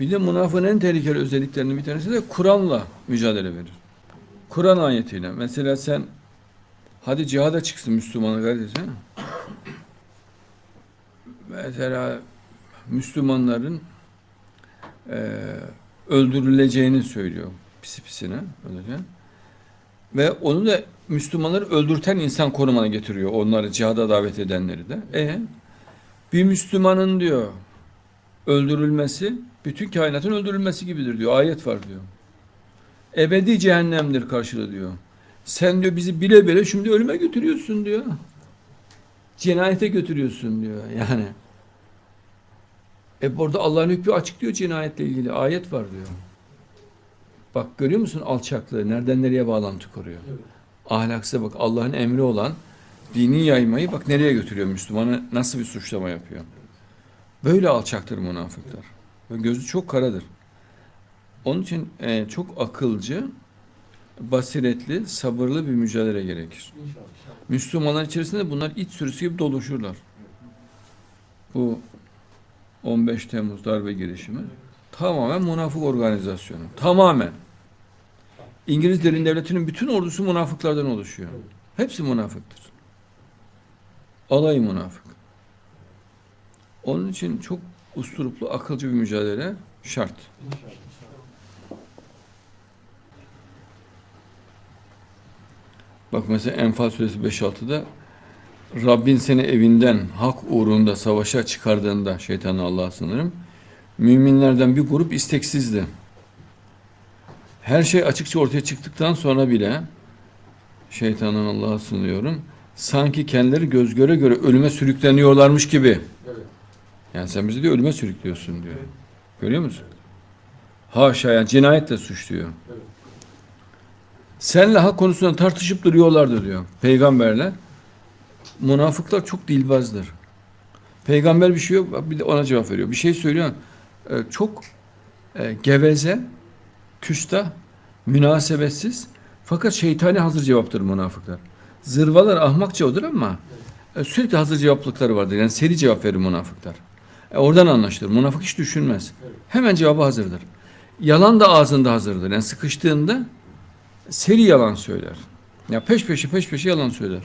Bir de münafığın en tehlikeli özelliklerinden bir tanesi de Kur'an'la mücadele verir. Kur'an ayetiyle. Mesela sen hadi cihada çıksın Müslüman kardeşim. Mesela Müslümanların eee, öldürüleceğini söylüyor pisi pisine. Öyle. Ve onu da Müslümanları öldürten insan konumuna getiriyor. Onları cihada davet edenleri de. E bir Müslümanın diyor öldürülmesi bütün kainatın öldürülmesi gibidir diyor. Ayet var diyor. Ebedi cehennemdir karşılığı diyor. Sen diyor bizi bile bile şimdi ölüme götürüyorsun diyor. Cinayete götürüyorsun diyor yani. E burada Allah'ın hükmü açık diyor cinayetle ilgili. Ayet var diyor. Bak görüyor musun alçaklığı? Nereden nereye bağlantı kuruyor? Ahlaksıza bak Allah'ın emri olan dini yaymayı bak nereye götürüyor Müslümanı nasıl bir suçlama yapıyor. Böyle alçaktır münafıklar. Ve gözü çok karadır. Onun için e, çok akılcı, basiretli, sabırlı bir mücadele gerekir. İnşallah. Müslümanlar içerisinde bunlar iç sürüsü gibi doluşurlar. Bu 15 Temmuz darbe girişimi tamamen münafık organizasyonu. Tamamen. İngiliz derin devletinin bütün ordusu münafıklardan oluşuyor. Hepsi münafıktır. Alay münafık. Onun için çok usturuplu, akılcı bir mücadele şart. Bak mesela Enfal suresi 5-6'da Rabbin seni evinden hak uğrunda savaşa çıkardığında şeytanı Allah'a sınırım. Müminlerden bir grup isteksizdi. Her şey açıkça ortaya çıktıktan sonra bile şeytanın Allah'a sınıyorum. Sanki kendileri göz göre göre ölüme sürükleniyorlarmış gibi. Yani sen bizi diyor ölüme sürüklüyorsun diyor. Görüyor musun? Haşa yani cinayetle suçluyor. Senle hak konusunda tartışıp duruyorlardı diyor peygamberler. Münafıklar çok dilbazdır. Peygamber bir şey yok bir de ona cevap veriyor. Bir şey söylüyor. e, çok e, geveze, küstah, münasebetsiz fakat şeytani hazır cevaptır münafıklar. Zırvalar ahmakça odur ama e, sürekli hazır cevaplıkları vardır. Yani seri cevap verir münafıklar. E, oradan anlaşılır. Münafık hiç düşünmez. Hemen cevabı hazırdır. Yalan da ağzında hazırdır. Yani sıkıştığında seri yalan söyler. Ya peş peşe peş peşe yalan söyler.